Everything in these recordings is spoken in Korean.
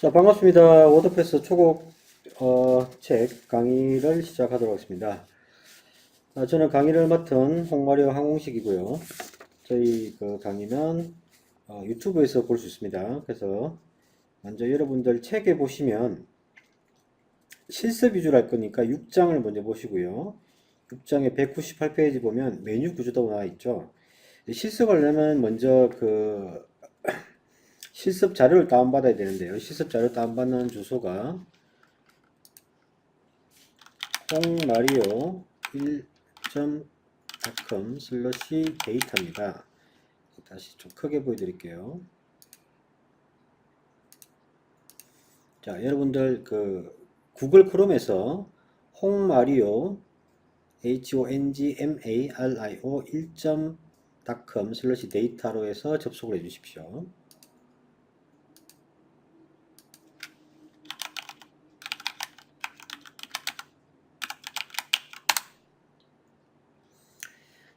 자, 반갑습니다. 워드패스 초급 어, 책 강의를 시작하도록 하겠습니다. 아, 저는 강의를 맡은 홍마려 항공식이고요. 저희 그 강의는 어, 유튜브에서 볼 수 있습니다. 그래서 먼저 여러분들 책에 보시면 실습 위주로 할 거니까 6장을 먼저 보시고요. 6장에 198페이지 보면 메뉴 구조도 나와 있죠. 실습하려면 먼저 그 실습 자료를 다운받아야 되는데요. 실습 자료 다운받는 주소가 홍마리오 1.com 슬러시 데이터입니다. 다시 좀 크게 보여드릴게요. 자, 여러분들 그 구글 크롬에서 홍마리오 h-o-n-g-m-a-r-i-o 1.com 슬러시 데이터로 해서 접속을 해 주십시오.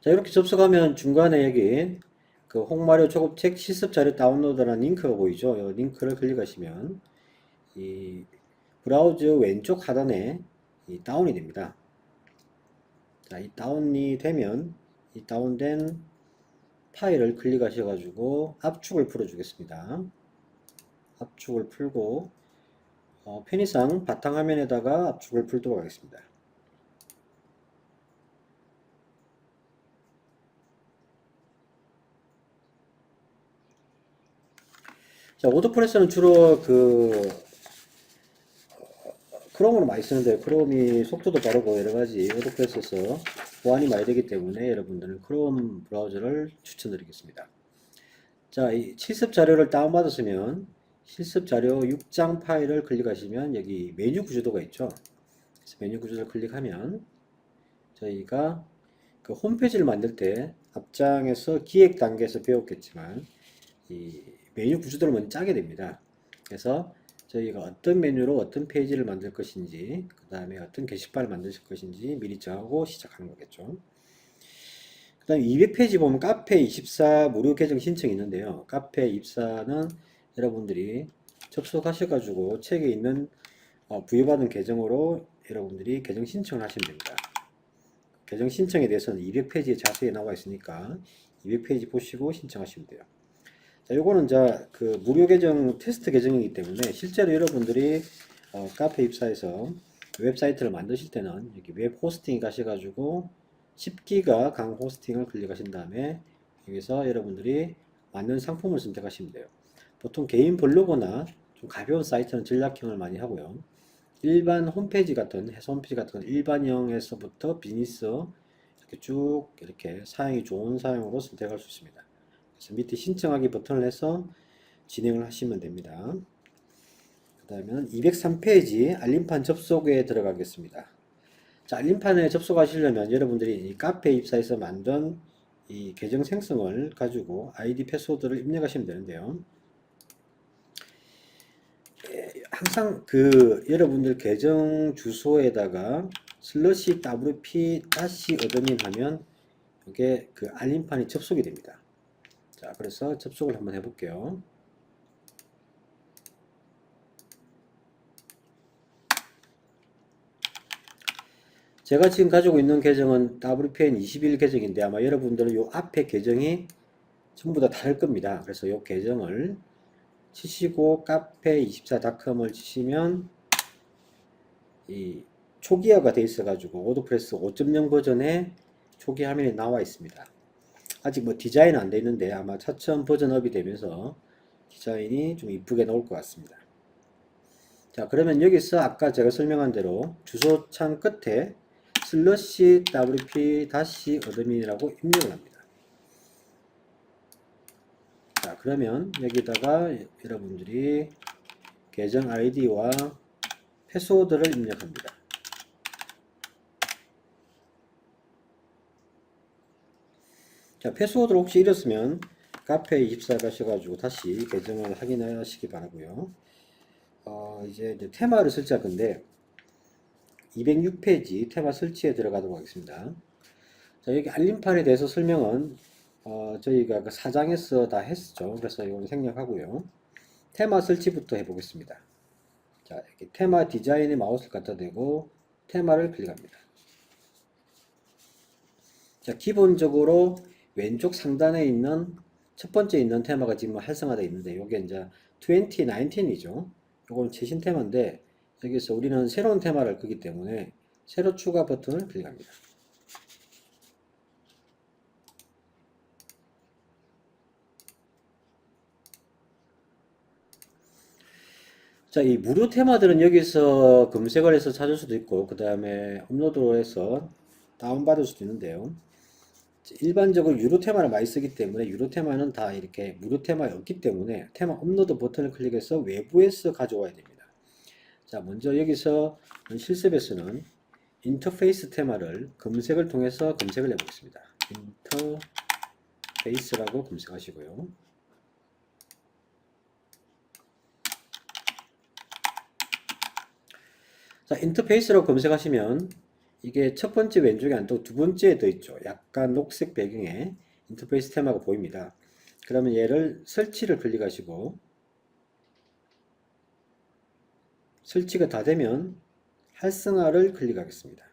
자, 이렇게 접속하면 중간에 여기 그 홍마리오 초급 책 실습 자료 다운로드라는 링크가 보이죠? 이 링크를 클릭하시면 이 브라우저 왼쪽 하단에 이 다운이 됩니다. 자, 이 다운이 되면 이 다운된 파일을 클릭하셔 가지고 압축을 풀어 주겠습니다. 압축을 풀고 어, 편의상 바탕화면에다가 압축을 풀도록 하겠습니다. 자, 워드프레스는 주로 그 어, 크롬으로 많이 쓰는데 크롬이 속도도 빠르고 여러 가지 워드프레스에서 보안이 많이 되기 때문에 여러분들은 크롬 브라우저를 추천드리겠습니다. 자, 이 실습 자료를 다운받았으면 실습 자료 6장 파일을 클릭하시면 여기 메뉴 구조도가 있죠. 그래서 메뉴 구조를 클릭하면 저희가 그 홈페이지를 만들 때 앞장에서 기획 단계에서 배웠겠지만 이 메뉴 구조도를 먼저 짜게 됩니다. 그래서 저희가 어떤 메뉴로 어떤 페이지를 만들 것인지 그 다음에 어떤 게시판을 만드실 것인지 미리 정하고 시작하는 거겠죠. 그 다음에 200페이지 보면 카페 24 무료 계정 신청이 있는데요. 카페 24는 여러분들이 접속하셔가지고 책에 있는 어, 부여받은 계정으로 여러분들이 계정 신청을 하시면 됩니다. 계정 신청에 대해서는 200페이지에 자세히 나와 있으니까 200페이지 보시고 신청하시면 돼요. 자, 요거는 자, 그 무료 계정 테스트 계정이기 때문에 실제로 여러분들이 어, 카페 입사해서 웹사이트를 만드실 때는 여기 웹 호스팅 가셔가지고 10기가 강 호스팅을 클릭하신 다음에 여기서 여러분들이 맞는 상품을 선택하시면 돼요. 보통 개인 블로그나 좀 가벼운 사이트는 전략형을 많이 하고요. 일반 홈페이지 같은 해서 홈페이지 같은 건 일반형에서부터 비즈니스 이렇게 쭉 이렇게 사용이 좋은 사용으로 선택할 수 있습니다. 그래서 밑에 신청하기 버튼을 해서 진행을 하시면 됩니다. 그 다음에는 203페이지 알림판 접속에 들어가겠습니다. 자, 알림판에 접속하시려면 여러분들이 이 카페 입사해서 만든 이 계정 생성을 가지고 아이디 패스워드를 입력하시면 되는데요. 예, 항상 그 여러분들 계정 주소에다가 슬러시 wp 다시 어드민 하면 이게 그 알림판이 접속이 됩니다. 자, 그래서 접속을 한번 해볼게요. 제가 지금 가지고 있는 계정은 WPN 21 계정인데 아마 여러분들은 요 앞에 계정이 전부 다 다를 겁니다. 그래서 요 계정을 치시고 카페24.com을 치시면 이 초기화가 되어 있어 가지고 워드프레스 5.0 버전의 초기 화면이 나와 있습니다. 아직 뭐 디자인은 안 돼 있는데 아마 차츰 버전업이 되면서 디자인이 좀 이쁘게 나올 것 같습니다. 자 그러면 여기서 아까 제가 설명한 대로 주소창 끝에 슬러시 wp 다시 어드민이라고 입력을 합니다. 자 그러면 여기다가 여러분들이 계정 아이디와 패스워드를 입력합니다. 자, 패스워드를 혹시 잃었으면 카페 24 가셔가지고 다시 계정을 확인하시기 바라고요. 어, 이제, 이제 테마를 설치할 건데 206페이지 테마 설치에 들어가도록 하겠습니다. 자, 여기 알림판에 대해서 설명은 어, 저희가 그 4장에서 다 했죠. 그래서 이건 생략하고요. 테마 설치부터 해보겠습니다. 자, 이렇게 테마 디자인에 마우스를 갖다 대고 테마를 클릭합니다. 자, 기본적으로 왼쪽 상단에 있는 첫 번째 있는 테마가 지금 활성화되어 있는데 이게 이제 2019이죠. 이건 최신 테마인데 여기서 우리는 새로운 테마를 끄기 때문에 새로 추가 버튼을 클릭합니다. 자, 이 무료 테마들은 여기서 검색을 해서 찾을 수도 있고, 그 다음에 업로드를 해서 다운받을 수도 있는데요. 일반적으로 유료 테마를 많이 쓰기 때문에 유료 테마는 다 이렇게 무료 테마가 없기 때문에 테마 업로드 버튼을 클릭해서 외부에서 가져와야 됩니다. 자, 먼저 여기서 실습에서는 인터페이스 테마를 검색을 통해서 검색을 해보겠습니다. 인터페이스라고 검색하시고요. 자, 인터페이스라고 검색하시면 이게 첫 번째 왼쪽에 안 뜨고 두 번째에 더 있죠. 약간 녹색 배경에 인터페이스 테마가 보입니다. 그러면 얘를 설치를 클릭하시고 설치가 다 되면 활성화를 클릭하겠습니다.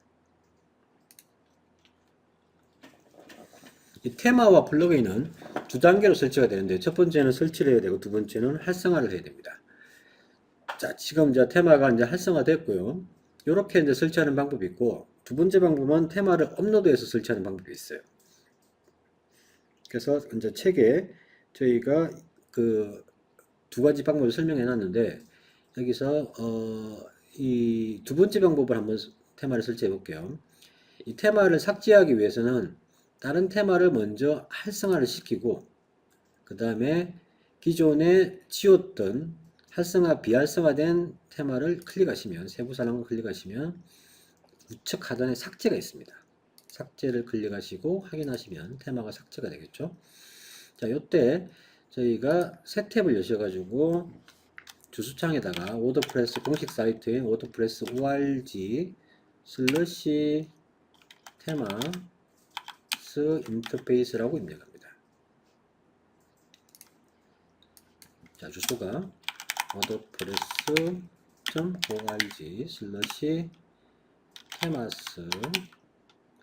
이 테마와 플러그인은 두 단계로 설치가 되는데 첫 번째는 설치를 해야 되고 두 번째는 활성화를 해야 됩니다. 자, 지금 이제 테마가 이제 활성화됐고요. 이렇게 이제 설치하는 방법이 있고 두 번째 방법은 테마를 업로드해서 설치하는 방법이 있어요. 그래서 이제 책에 저희가 그 두 가지 방법을 설명해 놨는데 여기서 어, 이 두 번째 방법을 한번 테마를 설치해 볼게요. 이 테마를 삭제하기 위해서는 다른 테마를 먼저 활성화를 시키고 그 다음에 기존에 지웠던 활성화 비활성화된 테마를 클릭하시면 세부 사람을 클릭하시면 우측 하단에 삭제가 있습니다. 삭제를 클릭하시고 확인하시면 테마가 삭제가 되겠죠. 자, 요때 저희가 새 탭을 여셔가지고 주소창에다가 워드프레스 공식 사이트인 워드프레스 org 슬러시 테마 스 인터페이스라고 입력합니다. 자, 주소가 wordpress.org 슬러시 테마스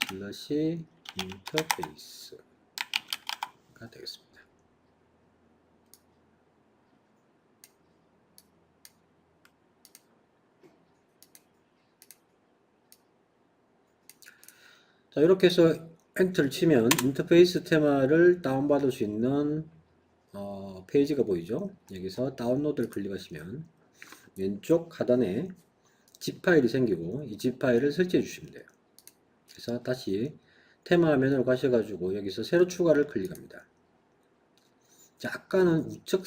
슬러시 인터페이스가 되겠습니다. 자, 이렇게 해서 엔터를 치면 인터페이스 테마를 다운받을 수 있는 어, 페이지가 보이죠? 여기서 다운로드를 클릭하시면 왼쪽 하단에 zip 파일이 생기고 이 zip 파일을 설치해 주시면 돼요. 그래서 다시 테마 화면으로 가셔가지고 여기서 새로 추가를 클릭합니다. 자, 아까는 우측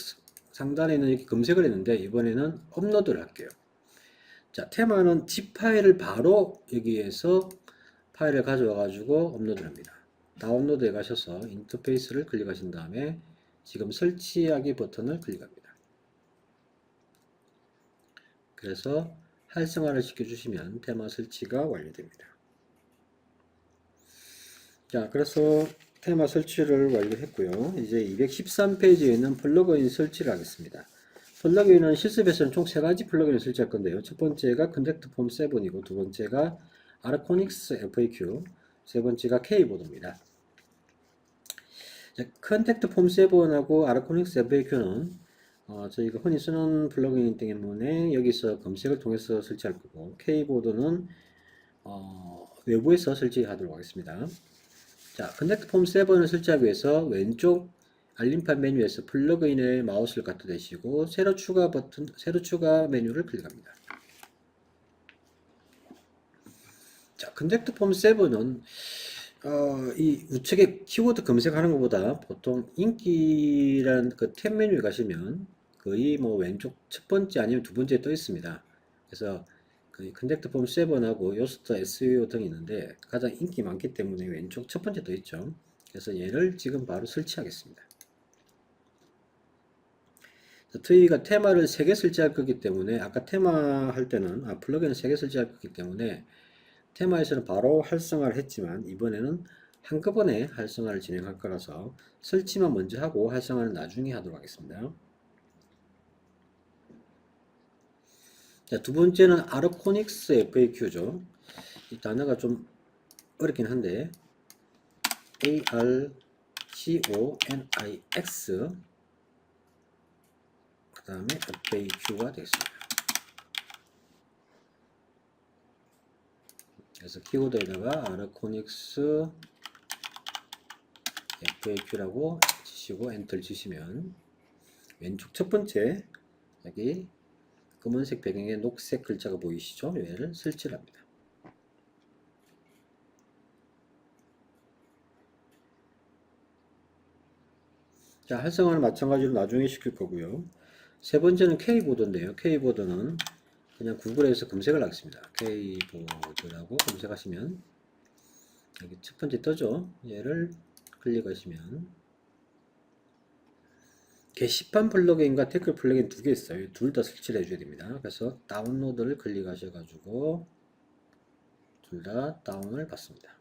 상단에는 이렇게 검색을 했는데 이번에는 업로드를 할게요. 자, 테마는 zip 파일을 바로 여기에서 파일을 가져와 가지고 업로드를 합니다. 다운로드에 가셔서 인터페이스를 클릭하신 다음에 지금 설치하기 버튼을 클릭합니다. 그래서 활성화를 시켜주시면 테마 설치가 완료됩니다. 자, 그래서 테마 설치를 완료했고요. 이제 213페이지에 있는 플러그인 설치를 하겠습니다. 플러그인은 실습에서는 총 세 가지 플러그인을 설치할 건데요. 첫 번째가 컨택트 폼 7이고 두 번째가 아르코닉스 FAQ, 세 번째가 K보드입니다. 컨택트 폼 7하고 아르코닉스 FAQ는 어, 저희가 흔히 쓰는 플러그인 때문에 여기서 검색을 통해서 설치할 거고 K보드는 어, 외부에서 설치하도록 하겠습니다. 자, 컨택트 폼 7을 설치하기 위해서 왼쪽 알림판 메뉴에서 플러그인의 마우스를 갖다 대시고 새로 추가 버튼, 새로 추가 메뉴를 클릭합니다. 자, 컨택트 폼 7은 어, 이 우측에 키워드 검색하는 것보다 보통 인기라는 그탭 메뉴에 가시면 거의 뭐 왼쪽 첫 번째 아니면 두 번째에 떠 있습니다. 그래서 그 컨택트 폼 7하고 요스터 SEO 등이 있는데 가장 인기 많기 때문에 왼쪽 첫 번째 떠 있죠. 그래서 얘를 지금 바로 설치하겠습니다. 트위가 테마를 3개 설치할 거기 때문에 아까 테마 할 때는 아 플러그인을 3개 설치할 거기 때문에 테마에서는 바로 활성화를 했지만 이번에는 한꺼번에 활성화를 진행할 거라서 설치만 먼저 하고 활성화는 나중에 하도록 하겠습니다. 자, 두 번째는 아르코닉스 FAQ죠. 이 단어가 좀 어렵긴 한데 A R C O N I X 그 다음에 FAQ가 되겠습니다. 그래서 키워드에다가 아르코닉스 FAQ라고 치시고 엔터를 치시면 왼쪽 첫 번째 여기 검은색 배경에 녹색 글자가 보이시죠? 얘를 설치를 합니다. 자, 활성화는 마찬가지로 나중에 시킬 거고요. 세 번째는 K보드인데요. K보드는 그냥 구글에서 검색을 하겠습니다. K보드라고 검색하시면 여기 첫 번째 떠죠. 얘를 클릭하시면 게시판 플러그인과 댓글 플러그인 두 개 있어요. 둘 다 설치를 해줘야 됩니다. 그래서 다운로드를 클릭하셔가지고 둘 다 다운을 받습니다.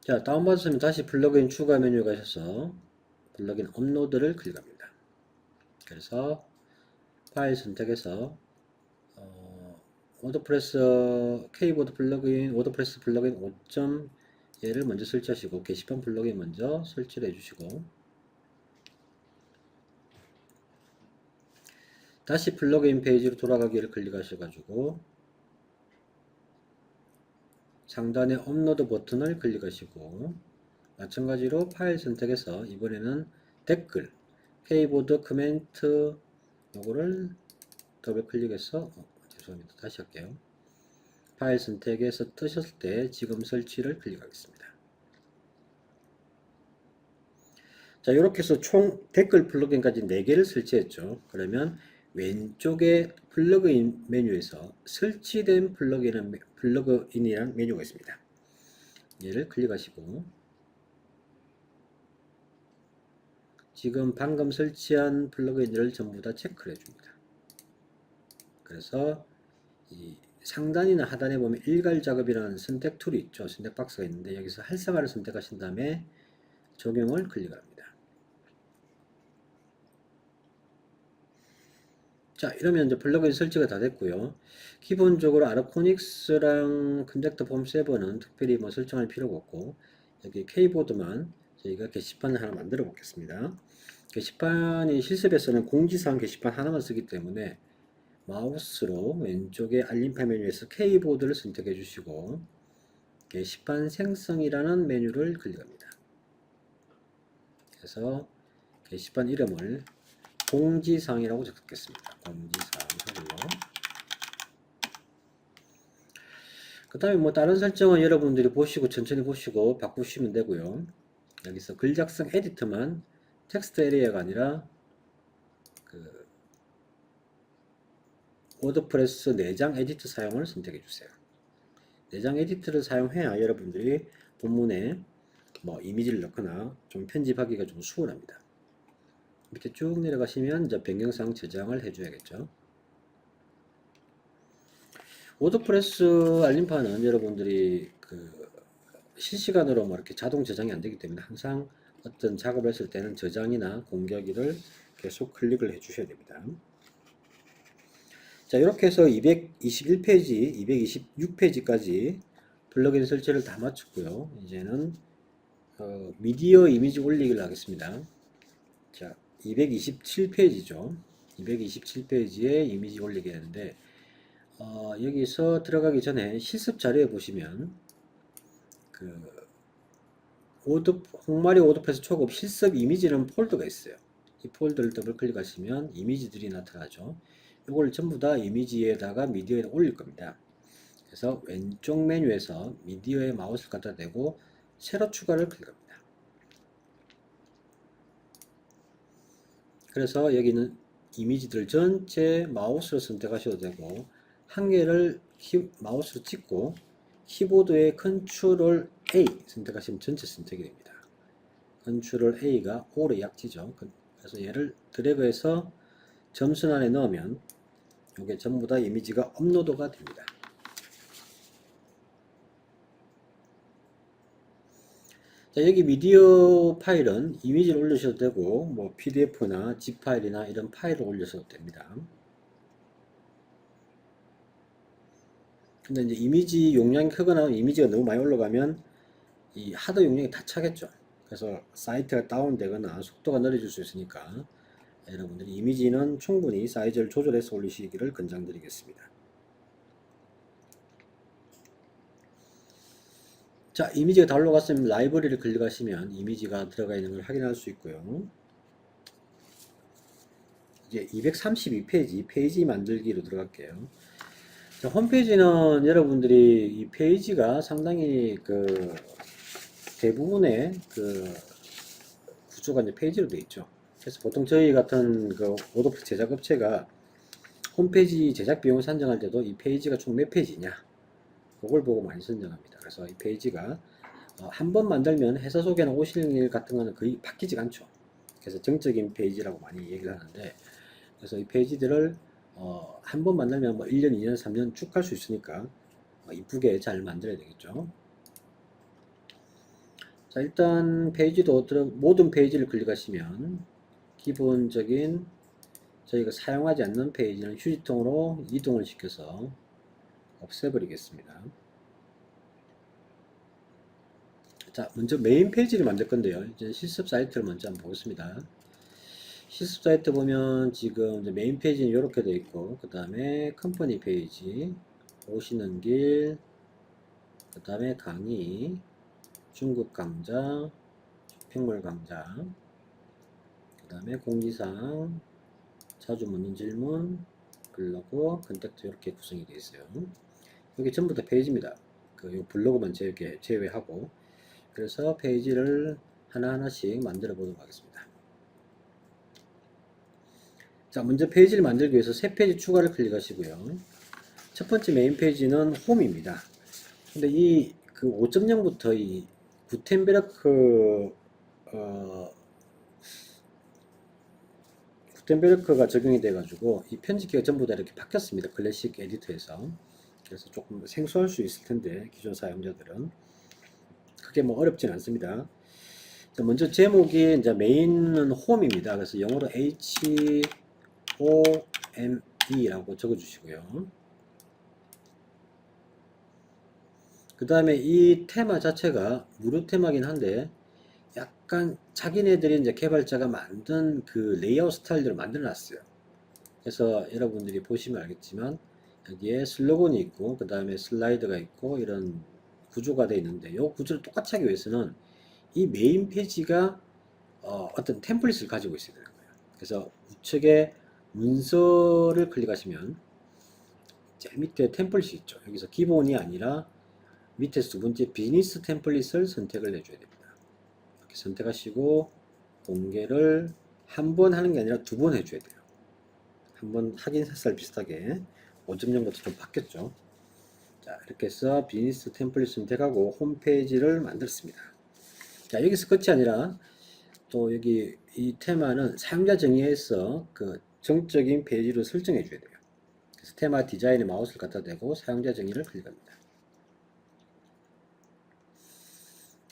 자, 다운받았으면 다시 플러그인 추가 메뉴에 가셔서 플러그인 업로드를 클릭합니다. 그래서 파일 선택해서 어, 워드프레스 K보드 플러그인, 워드프레스 플러그인 5점 얘를 먼저 설치하시고 게시판 플러그인 먼저 설치를 해주시고. 다시 플러그인 페이지로 돌아가기를 클릭하셔가지고 상단에 업로드 버튼을 클릭하시고 마찬가지로 파일 선택해서 이번에는 댓글 K보드 코멘트 요거를 더블 클릭해서 어, 죄송합니다. 다시 할게요. 파일 선택해서 뜨셨을 때 지금 설치를 클릭하겠습니다. 자 이렇게 해서 총 댓글 플러그인까지 4개를 설치했죠. 그러면 왼쪽에 플러그인 메뉴에서 설치된 플러그인, 플러그인이라는 메뉴가 있습니다. 얘를 클릭하시고 지금 방금 설치한 플러그인들을 전부 다 체크를 해줍니다. 그래서 이 상단이나 하단에 보면 일괄 작업이라는 선택 툴이 있죠. 선택 박스가 있는데 여기서 활성화를 선택하신 다음에 적용을 클릭합니다. 자 이러면 이제 플러그인 설치가 다 됐고요 기본적으로 아르코닉스랑 컨젝터 폼 세버는 특별히 뭐 설정할 필요가 없고 여기 K보드만 저희가 게시판을 하나 만들어 보겠습니다 게시판이 실습에서는 공지사항 게시판 하나만 쓰기 때문에 마우스로 왼쪽에 알림판 메뉴에서 K보드를 선택해 주시고 게시판 생성이라는 메뉴를 클릭합니다 그래서 게시판 이름을 공지사항이라고 적겠습니다. 공지사항 하고요. 그 다음에 뭐 다른 설정은 여러분들이 보시고 천천히 보시고 바꾸시면 되고요. 여기서 글 작성 에디터만 텍스트 에리어가 아니라 그 워드프레스 내장 에디터 사용을 선택해 주세요. 내장 에디터를 사용해야 여러분들이 본문에 뭐 이미지를 넣거나 좀 편집하기가 좀 수월합니다. 이렇게 쭉 내려가시면 이제 변경사항 저장을 해줘야겠죠. 워드프레스 알림판은 여러분들이 그 실시간으로 뭐 이렇게 자동 저장이 안 되기 때문에 항상 어떤 작업을 했을 때는 저장이나 공개하기를 계속 클릭을 해 주셔야 됩니다. 자, 이렇게 해서 221페이지, 226페이지까지 플러그인 설치를 다 마쳤고요. 이제는 어, 미디어 이미지 올리기를 하겠습니다. 자, 227페이지죠. 227페이지에 이미지 올리게 되는데 어, 여기서 들어가기 전에 실습 자료에 보시면 그 오드 홍마리 오드패스 초급 실습 이미지라는 폴더가 있어요. 이 폴더를 더블 클릭하시면 이미지들이 나타나죠. 이걸 전부 다 이미지에다가 미디어에 올릴 겁니다. 그래서 왼쪽 메뉴에서 미디어에 마우스를 갖다 대고 새로 추가를 클릭합니다. 그래서 여기는 이미지들 전체 마우스로 선택하셔도 되고 한 개를 키, 마우스로 찍고 키보드에 컨트롤 A 선택하시면 전체 선택이 됩니다. 컨트롤 A가 오래 약지죠. 그래서 얘를 드래그해서 점선 안에 넣으면 이게 전부 다 이미지가 업로드가 됩니다. 자, 여기 미디어 파일은 이미지를 올리셔도 되고, 뭐, PDF나 zip 파일이나 이런 파일을 올리셔도 됩니다. 근데 이제 이미지 용량이 크거나 이미지가 너무 많이 올라가면 이 하드 용량이 다 차겠죠. 그래서 사이트가 다운되거나 속도가 느려질 수 있으니까 여러분들이 이미지는 충분히 사이즈를 조절해서 올리시기를 권장드리겠습니다. 자, 이미지가 다 올라갔으면 라이브러리를 클릭하시면 이미지가 들어가 있는 걸 확인할 수 있고요. 이제 232페이지, 페이지 만들기로 들어갈게요. 자, 홈페이지는 여러분들이 이 페이지가 상당히 그 대부분의 그 구조가 이제 페이지로 되어 있죠. 그래서 보통 저희 같은 그 워드프레스 제작 업체가 홈페이지 제작 비용을 산정할 때도 이 페이지가 총 몇 페이지냐 그걸 보고 많이 선정합니다. 그래서 이 페이지가 어, 한번 만들면 회사 소개나 오시는 일 같은 거는 거의 바뀌지가 않죠. 그래서 정적인 페이지라고 많이 얘기를 하는데 그래서 이 페이지들을 어, 한 번 만들면 뭐 1년, 2년, 3년 쭉 갈 수 있으니까 어, 이쁘게 잘 만들어야 되겠죠. 자, 일단 페이지도 모든 페이지를 클릭하시면 기본적인 저희가 사용하지 않는 페이지는 휴지통으로 이동을 시켜서 없애버리겠습니다. 자, 먼저 메인 페이지를 만들 건데요. 이제 실습 사이트를 먼저 한번 보겠습니다. 실습 사이트 보면 지금 메인 페이지는 이렇게 되어 있고, 그 다음에 컴퍼니 페이지, 오시는 길, 그 다음에 강의, 중국 강좌, 쇼핑몰 강좌, 그 다음에 공지사항, 자주 묻는 질문, 블로그, 컨택트 이렇게 구성이 되어 있어요. 여기 전부 다 페이지입니다. 그요 블로그만 제외, 제외하고 그래서 페이지를 하나하나씩 만들어 보도록 하겠습니다. 자, 먼저 페이지를 만들기 위해서 새 페이지 추가를 클릭하시고요. 첫 번째 메인 페이지는 홈입니다. 근데 이 그 5.0부터 이 구텐베르크 어, 구텐베르크가 적용이 돼가지고 이 편집기가 전부 다 이렇게 바뀌었습니다. 클래식 에디터에서. 그래서 조금 생소할 수 있을 텐데 기존 사용자들은 크게 뭐 어렵진 않습니다. 자, 먼저 제목이 이제 메인은 홈입니다. 그래서 영어로 H O M E라고 적어주시고요. 그 다음에 이 테마 자체가 무료 테마긴 한데 약간 자기네들이 이제 개발자가 만든 그 레이아웃 스타일대로 만들어 놨어요. 그래서 여러분들이 보시면 알겠지만 여기에 슬로건이 있고 그 다음에 슬라이드가 있고 이런 구조가 되어 있는데 이 구조를 똑같이 하기 위해서는 이 메인 페이지가 어, 떤 템플릿을 가지고 있어야 되는 거예요. 그래서 우측에 문서를 클릭하시면 밑에 템플릿이 있죠. 여기서 기본이 아니라 밑에 두 번째 비즈니스 템플릿을 선택을 해줘야 됩니다. 이렇게 선택하시고 공개를 한 번 하는 게 아니라 두 번 해줘야 돼요. 한 번 확인 햇살 비슷하게 5.0부터 좀 바뀌었죠. 자, 이렇게 해서 비즈니스 템플릿 선택하고 홈페이지를 만들었습니다. 자, 여기서 끝이 아니라 또 여기 이 테마는 사용자 정의에서 그 정적인 페이지로 설정해 줘야 돼요. 그래서 테마 디자인에 마우스를 갖다 대고 사용자 정의를 클릭합니다.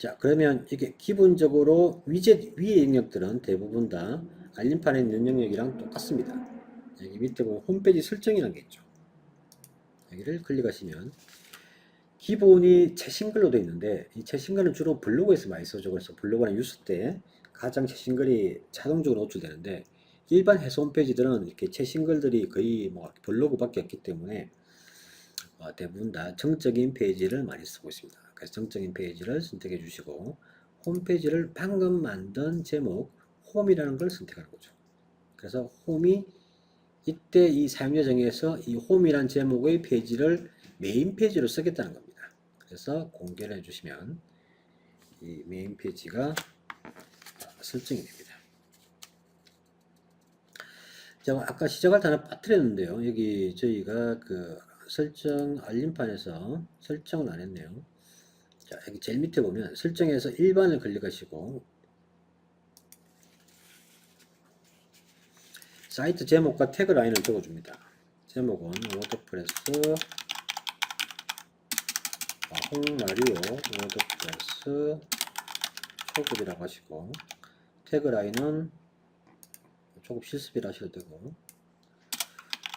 자, 그러면 이게 기본적으로 위젯 위의 영역들은 대부분 다 알림판에 있는 영역이랑 똑같습니다. 여기 밑에 보면 홈페이지 설정이라는 게 있죠. 여기를 클릭하시면 기본이 최신글로 되어 있는데 이 최신글은 주로 블로그에서 많이 써죠. 그래서 블로그나 뉴스 때 가장 최신글이 자동적으로 노출되는데 일반 해서 홈페이지들은 이렇게 최신글들이 거의 뭐 블로그밖에 없기 때문에 어, 대부분 다 정적인 페이지를 많이 쓰고 있습니다. 그래서 정적인 페이지를 선택해 주시고 홈페이지를 방금 만든 제목 홈이라는 걸 선택하는 거죠. 그래서 홈이 이때 이 사용자 정의에서 이 홈이란 제목의 페이지를 메인 페이지로 쓰겠다는 겁니다. 그래서 공개를 해주시면 이 메인 페이지가 설정이 됩니다. 자, 아까 시작할 때 하나 빠뜨렸는데요. 여기 저희가 그 설정 알림판에서 설정을 안 했네요. 자, 여기 제일 밑에 보면 설정에서 일반을 클릭하시고 사이트 제목과 태그라인을 적어줍니다. 제목은 워드프레스 아, 홍마리오 워드프레스 초급이라고 하시고 태그 라인은 초급 실습이라 하셔도 되고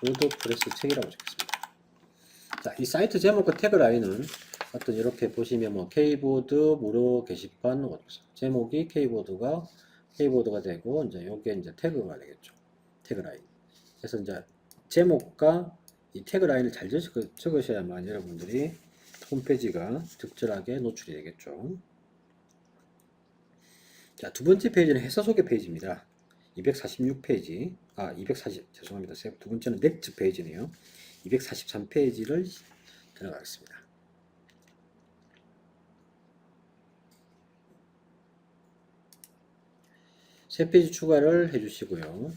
워드프레스 책이라고 적겠습니다. 자, 이 사이트 제목과 태그 라인은 어떤 이렇게 보시면 뭐 케이보드 무료 게시판 워드프레스 제목이 케이보드가 케이보드가 되고 이제 요게 이제 태그가 되겠죠. 태그 라인. 그래서 이제 제목과 이 태그 라인을 잘 적으- 적으셔야만 여러분들이 홈페이지가 적절하게 노출이 되겠죠. 자, 두 번째 페이지는 회사 소개 페이지입니다. 246페이지, 아, 240, 죄송합니다. 세- 두 번째는 넥트 페이지네요. 243페이지를 들어가겠습니다. 세 페이지 추가를 해주시고요.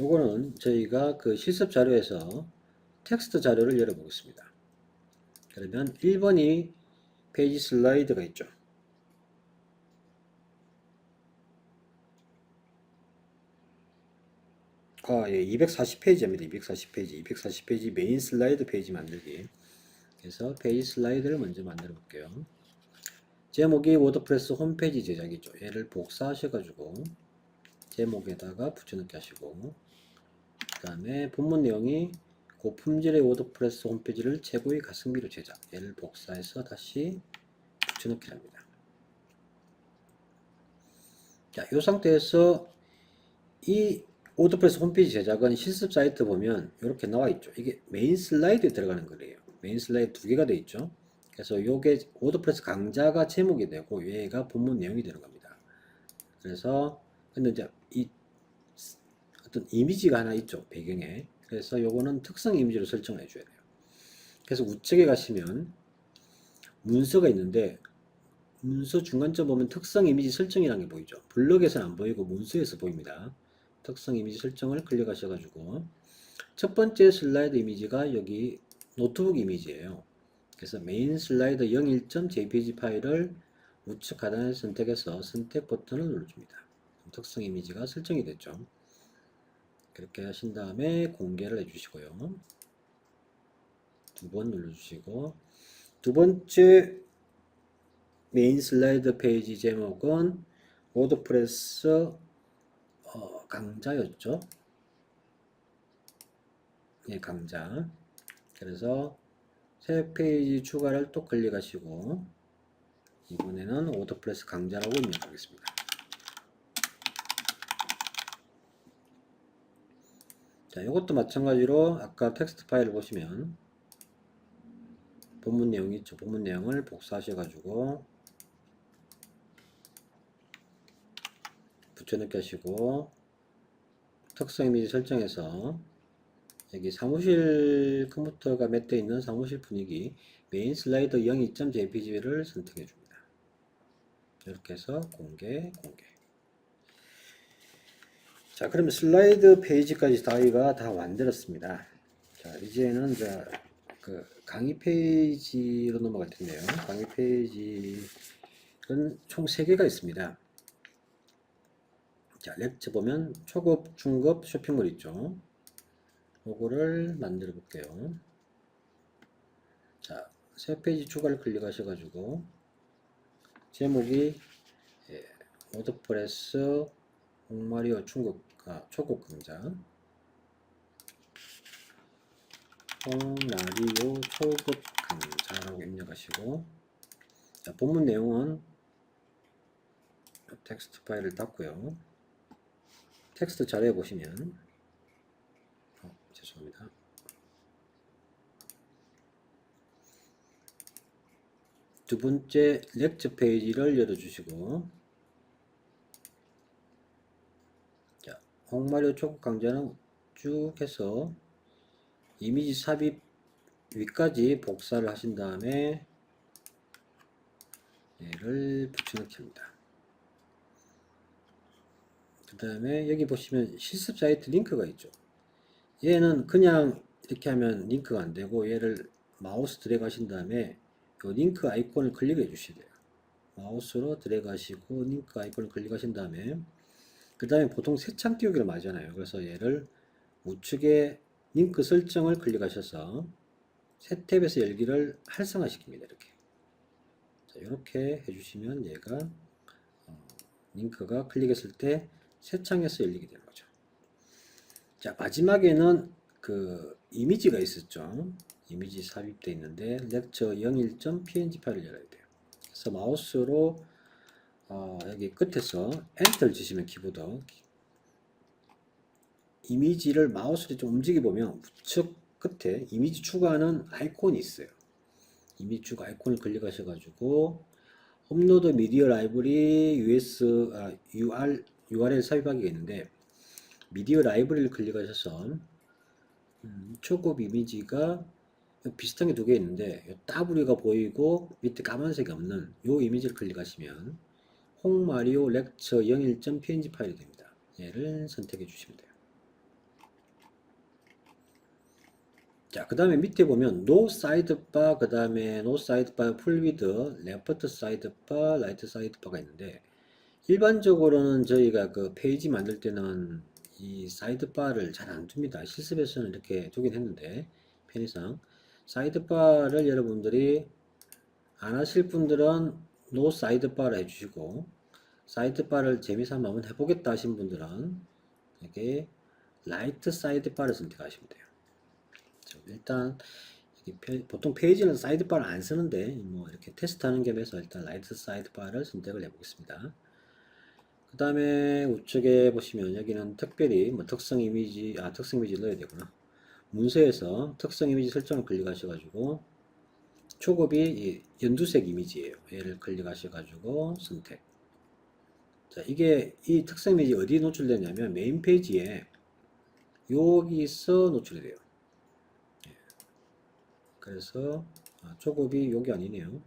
요거는 저희가 그 실습 자료에서 텍스트 자료를 열어보겠습니다. 그러면 1번이 페이지 슬라이드가 있죠. 아, 예, 240페이지입니다. 240페이지. 240페이지 메인 슬라이드 페이지 만들기. 그래서 페이지 슬라이드를 먼저 만들어 볼게요. 제목이 워드프레스 홈페이지 제작이죠. 얘를 복사하셔가지고 제목에다가 붙여넣기 하시고 그 다음에 본문 내용이 고품질의 워드프레스 홈페이지를 최고의 가성비로 제작. 얘를 복사해서 다시 붙여넣기 합니다. 자, 이 상태에서 이 워드프레스 홈페이지 제작은 실습 사이트 보면 이렇게 나와 있죠. 이게 메인 슬라이드에 들어가는 거래요. 메인 슬라이드 두 개가 돼 있죠. 그래서 요게 워드프레스 강좌가 제목이 되고 얘가 본문 내용이 들어갑니다. 그래서 근데 이제 이 어떤 이미지가 하나 있죠. 배경에. 그래서 요거는 특성 이미지로 설정을 해줘야 돼요. 그래서 우측에 가시면 문서가 있는데 문서 중간쯤 보면 특성 이미지 설정이라는 게 보이죠. 블럭에서는 안 보이고 문서에서 보입니다. 특성 이미지 설정을 클릭하셔가지고 첫 번째 슬라이드 이미지가 여기 노트북 이미지예요. 그래서 메인 슬라이드 01.jpg 파일을 우측 하단에 선택해서 선택 버튼을 눌러줍니다. 특성 이미지가 설정이 됐죠. 그렇게 하신 다음에 공개를 해주시고요. 두 번 눌러주시고 두 번째 메인 슬라이드 페이지 제목은 워드프레스 어, 강좌였죠. 예, 강좌. 그래서 새 페이지 추가를 또 클릭하시고 이번에는 워드프레스 강좌라고 입력하겠습니다. 자, 이것도 마찬가지로 아까 텍스트 파일을 보시면 본문 내용이 있죠. 본문 내용을 복사하셔가지고 붙여넣기 하시고 특성 이미지 설정해서 여기 사무실 컴퓨터가 맷돼 있는 사무실 분위기 메인 슬라이더 02.jpg를 선택해 줍니다. 이렇게 해서 공개, 공개. 자, 그러면 슬라이드 페이지까지 저희가 다 만들었습니다. 자, 이제는 이제 그 강의 페이지로 넘어갈 텐데요. 강의 페이지는 총 3개가 있습니다. 자, 렉처 보면 초급, 중급 쇼핑몰 있죠. 요거를 만들어 볼게요. 자, 새 페이지 추가를 클릭하셔가지고 제목이 예, 워드프레스 홍마리오 중급 아, 초급 강좌 홍마리오 초급 강좌라고 입력하시고 자, 본문 내용은 텍스트 파일을 닫고요. 텍스트 자료에 보시면 어, 죄송합니다. 두 번째 렉처 페이지를 열어주시고 자, 홍마리오 초급 강좌는 쭉 해서 이미지 삽입 위까지 복사를 하신 다음에 얘를 붙여넣기 합니다. 그 다음에 여기 보시면 실습 사이트 링크가 있죠. 얘는 그냥 이렇게 하면 링크가 안 되고 얘를 마우스 드래그 하신 다음에 이 링크 아이콘을 클릭해 돼요. 마우스로 드래그 하시고 링크 아이콘을 클릭하신 다음에 그 다음에 보통 새창 띄우기를 맞잖아요. 그래서 얘를 우측에 링크 설정을 클릭하셔서 새 탭에서 열기를 활성화시킵니다. 이렇게. 자, 이렇게 해주시면 얘가 링크가 클릭했을 때 새 창에서 열리게 거죠. 자, 마지막에는 그 이미지가 있었죠. 이미지 삽입되어 있는데 lecture 01.png 파일을 열어야 돼요. 그래서 마우스로 어, 여기 끝에서 엔터를 치시면 키보드 이미지를 마우스로 좀 움직여 보면 우측 끝에 이미지 추가하는 아이콘이 있어요. 이미지 추가 아이콘을 클릭하셔 가지고 업로드 미디어 라이브러리 US 아, UR URL 삽입하기가 있는데 미디어 라이브러리를 클릭하셔서 음, 초급 이미지가 비슷한 게 두 개 있는데 요 따블이가 보이고 밑에 까만색이 없는 요 이미지를 클릭하시면 홍마리오 렉처 01.png 파일이 됩니다. 얘를 선택해 주시면 돼요. 자, 그 다음에 밑에 보면 no sidebar, 그 다음에 no sidebar full width, left sidebar, right sidebar가 있는데 일반적으로는 저희가 그 페이지 만들 때는 이 사이드바를 잘 안 둡니다. 실습에서는 이렇게 두긴 했는데 편의상 사이드바를 여러분들이 안 하실 분들은 노 사이드바를 해주시고 사이드바를 재미삼아 한번 해보겠다 하신 분들은 이렇게 라이트 사이드바를 선택하시면 돼요. 자, 일단 보통 페이지는 사이드바를 안 쓰는데 뭐 이렇게 테스트하는 겸해서 일단 라이트 사이드바를 선택을 해보겠습니다. 그 다음에 우측에 보시면 여기는 특별히 뭐 특성 이미지 아 특성 이미지 넣어야 되구나. 문서에서 특성 이미지 설정을 클릭하셔가지고 초급이 이 연두색 이미지예요. 얘를 클릭하셔가지고 선택. 자 이게 이 특성 이미지 어디에 노출되냐면 메인 페이지에 여기서 노출이 돼요. 예. 그래서 아, 초급이 여기 아니네요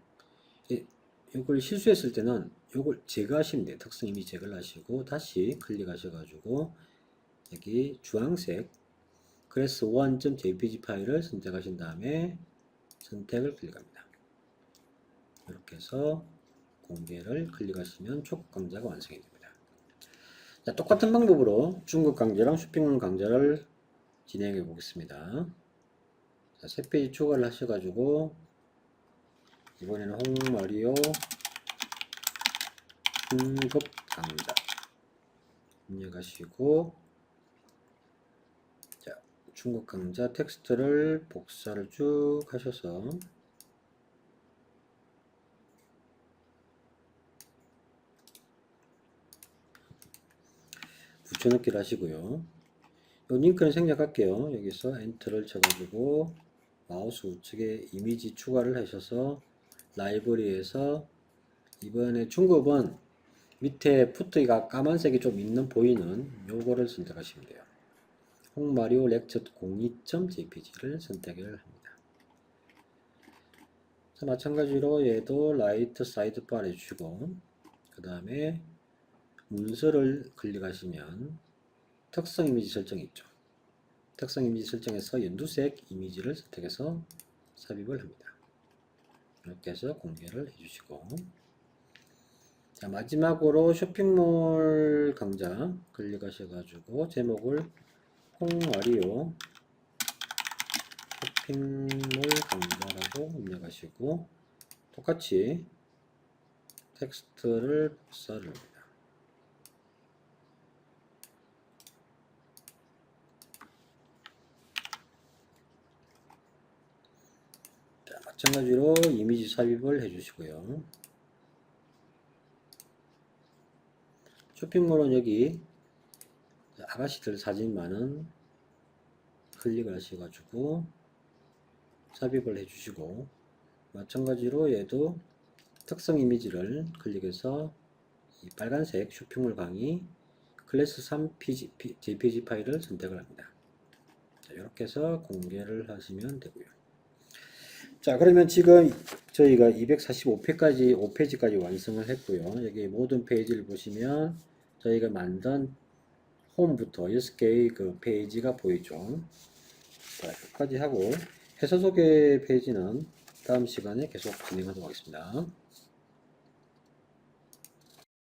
이- 이걸 실수했을 때는 이걸 제거하시면 돼요. 특성 이미지 제거를 하시고 다시 클릭하셔가지고 여기 주황색 그래서 1.jpg 파일을 선택하신 다음에 선택을 클릭합니다. 이렇게 해서 공개를 클릭하시면 초급 강좌가 완성이 됩니다. 자, 똑같은 방법으로 중국 강좌랑 쇼핑몰 강좌를 진행해 보겠습니다. 자, 새 페이지 추가를 하셔가지고 이번에는 홍마리오 중급 강좌 입력하시고 자 중국 강좌 텍스트를 복사를 쭉 하셔서 붙여넣기를 하시고요. 이 링크는 생략할게요. 여기서 엔터를 쳐가지고 마우스 우측에 이미지 추가를 하셔서 라이브러리에서 이번에 중급은 밑에 푸트가 까만색이 좀 있는 보이는 요거를 선택하시면 돼요. 홍마리오 렉처 02.jpg를 선택을 합니다. 자, 마찬가지로 얘도 라이트 사이드바를 해주시고 그 다음에 문서를 클릭하시면 특성 이미지 설정이 있죠. 특성 이미지 설정에서 연두색 이미지를 선택해서 삽입을 합니다. 이렇게 해서 공개를 해주시고. 자 마지막으로 쇼핑몰 강좌 클릭하셔가지고 제목을 홍마리오 쇼핑몰 강좌라고 입력하시고 똑같이 텍스트를 복사를 합니다. 자, 마찬가지로 이미지 삽입을 해주시고요. 쇼핑몰은 여기 아가씨들 사진만은 클릭을 하셔가지고 삽입을 해주시고 마찬가지로 얘도 특성 이미지를 클릭해서 이 빨간색 쇼핑몰 강의 클래스 3 PG, JPG 파일을 선택을 합니다. 자, 이렇게 해서 공개를 하시면 되고요. 자, 그러면 지금 저희가 245페이지까지 5페이지까지 완성을 했고요. 여기 모든 페이지를 보시면 저희가 만든 홈부터 6개의 그 페이지가 보이죠. 자, 여기까지 하고 해서 소개 페이지는 다음 시간에 계속 진행하도록 하겠습니다.